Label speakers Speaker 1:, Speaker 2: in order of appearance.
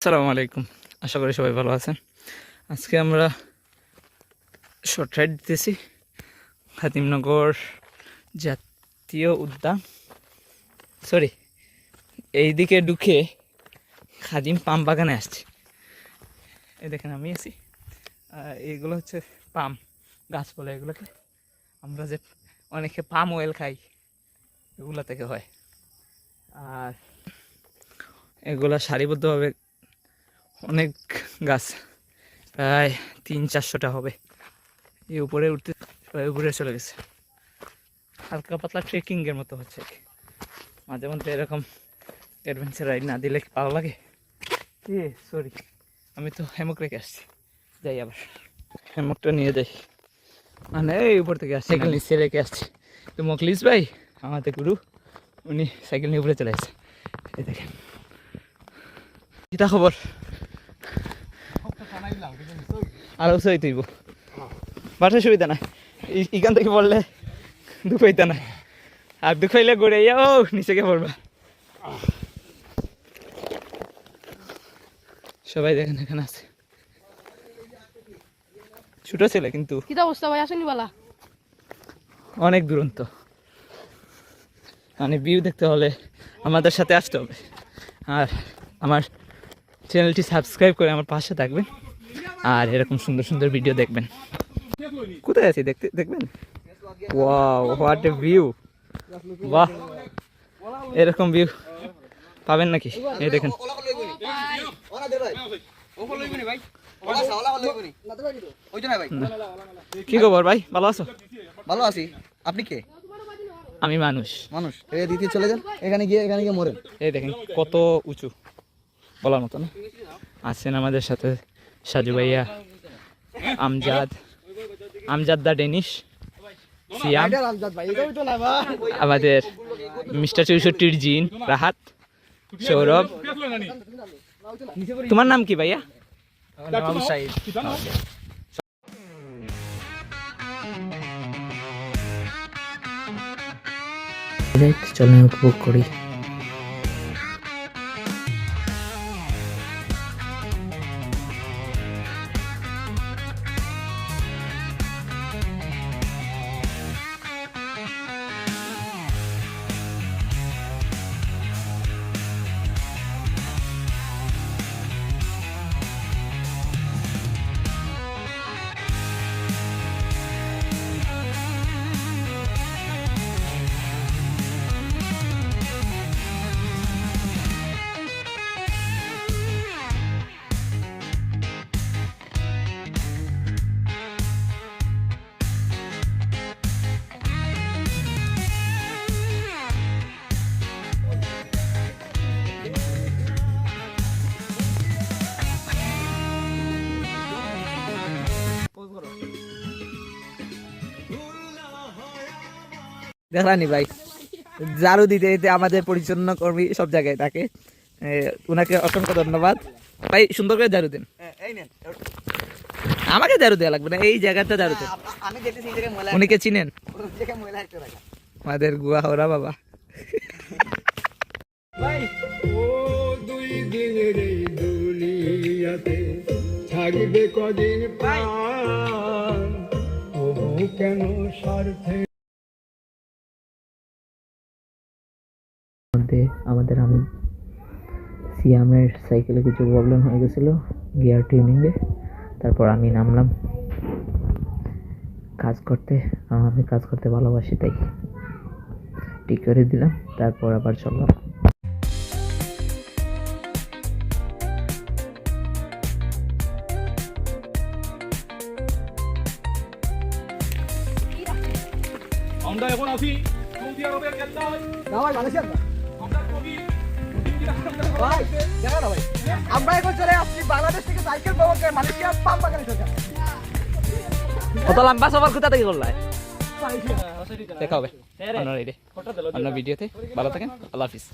Speaker 1: আসসালামু আলাইকুম। আশা করি সবাই ভালো আছেন। আজকে আমরা শর্ট রাইড দিতেছি। খাতিমনগর জাতীয় উদ্যান। সরি এইদিকে ঢুকে খাদিম পাম বাগানে আসছি। এই দেখেন আমি আছি। আর এইগুলো হচ্ছে পাম গাছ বলে এগুলোকে। আমরা যে অনেকে পাম অয়েল খাই, এগুলো থেকে হয়। আর এগুলা সারিবদ্ধভাবে অনেক গাছ। প্রায় তিন চারশোটা হবে। এই উপরে উঠতে সবাই উপরে চলে গেছে। হালকা পাতলা ট্রেকিংয়ের মতো হচ্ছে। মাঝে মধ্যে এরকম অ্যাডভেঞ্চার রাইড না দিলে ভালো লাগে? এ সরি আমি তো হ্যামক রেখে আসছি। যাই আবার। হ্যামকটা নিয়ে যাই। মানে এই উপর থেকে আসছি সাইকেল নিচে রেখে আসছি। তো মকলিস ভাই আমাদের গুরু উনি সাইকেল নিয়ে উপরে চলে আসছে এই দেখেন। কিটা খবর? আরও বাসার সুবিধা নাই। ইখান থেকে পড়লে দুঃখ হইতা না আর দুঃখ হইলে গড়ে ও নিচে কে পড়বা। সবাই দেখেন এখানে আছে। ছোট ছেলে কিন্তু।
Speaker 2: কিতা অবস্থা ভাই? আসেনি বালা?
Speaker 1: অনেক দুরন্ত। মানে ভিউ দেখতে হলে আমাদের সাথে আসতে হবে। আর আমার চ্যানেলটি সাবস্ক্রাইব করে আমার পাশে থাকবেন আর এরকম সুন্দর সুন্দর ভিডিও দেখবেন। কোথায় আছি? দেখতে দেখবেন? ওয়াও হোয়াট এ ভিউ বাহ এরকম ভিউ পাবেন নাকি? এই দেখেন। কি খবর ভাই? ভালো আছো?
Speaker 3: ভালো আছি। আপনি কে?
Speaker 1: আমি মানুষ।
Speaker 3: মানুষ। দ্বিতীয় চলে যান। এখানে গিয়ে এখানে গিয়ে মরেন।
Speaker 1: এই দেখেন কত উঁচু। বলার মতো না। আছেন আমাদের সাথে সাজু ভাইয়া, আমজাদ আমজাদ দা ডেনিশ, সিয়াম, আমাদের মিস্টার চৌষট্টির জিন, রাহাত, সৌরভ। তোমার নাম কি ভাইয়া? চলেন উপভোগ করি।
Speaker 3: দেখলানি ভাই। ঝাড়ু দিতে দিতে আমাদের পরিচ্ছন্ন কর্মী সব জায়গায় থাকে। এ, উনাকে অসংখ্য ধন্যবাদ। ভাই সুন্দর করে ঝাড়ু দেন। আমাকে ঝাড়ু দেওয়া লাগবে না এই জায়গাটা ঝাড়ু দেন।
Speaker 4: ময়লা
Speaker 3: উনিকে চিনেন? আমাদের গুয়া ওরা বাবা।
Speaker 5: থাকবে কদিন কেন স্বার্থে
Speaker 1: আমাদের আমি সিয়ামের সাইকেলে কিছু প্রবলেম হয়ে গেছিল গিয়ার ট্রেনিংয়ে তারপর আমি নামলাম। কাজ করতে আমি কাজ করতে ভালোবাসি তাই ঠিক করে দিলাম। তারপর আবার চললাম।
Speaker 5: আমরা এখন আছি। সৌদি আরবের কেন্দ্রায়
Speaker 4: না ভাই ভাই দেখো না ভাই আমরা এখন চলে আসছি বাংলাদেশ থেকে সাইকেল পাওয়া যায় মালয়েশিয়ার পাম বাগানে চলে
Speaker 1: কত লম্বা সবার কোথা থেকে করলাই দেখা হবে। অন্য ভিডিওতে ভালো থাকেন। আল্লাহ হাফিজ।